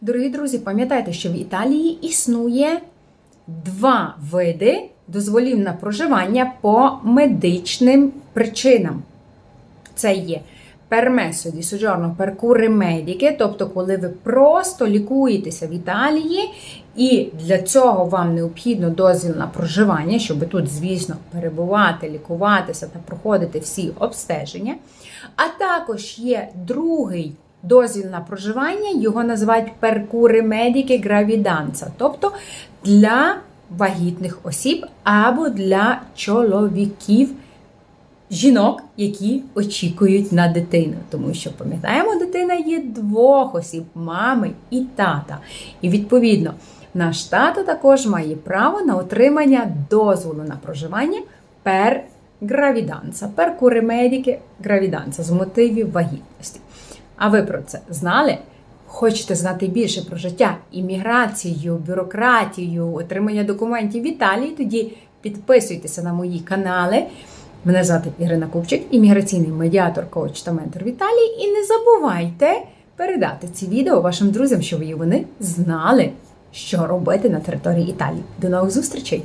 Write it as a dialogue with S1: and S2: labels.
S1: Дорогі друзі, пам'ятайте, що в Італії існує два види дозволів на проживання по медичним причинам. Це є пермесо soggiorno per cure mediche, тобто коли ви просто лікуєтеся в Італії, і для цього вам необхідно дозвіл на проживання, щоб тут, звісно, перебувати, лікуватися та проходити всі обстеження. А також є другий дозвіл на проживання, його називають cure mediche gravidanza, тобто для вагітних осіб або для чоловіків жінок, які очікують на дитину. Тому що, пам'ятаємо, дитина є двох осіб мами і тата. І відповідно, наш тато також має право на отримання дозволу на проживання gravidanza, per cure mediche gravidanza, з мотивів вагітності. А ви про це знали? Хочете знати більше про життя, імміграцію, бюрократію, отримання документів в Італії? Тоді підписуйтеся на мої канали. Мене звати Ірина Купчик, імміграційний медіатор, коуч та ментор в Італії. І не забувайте передати ці відео вашим друзям, щоб вони знали, що робити на території Італії. До нових зустрічей!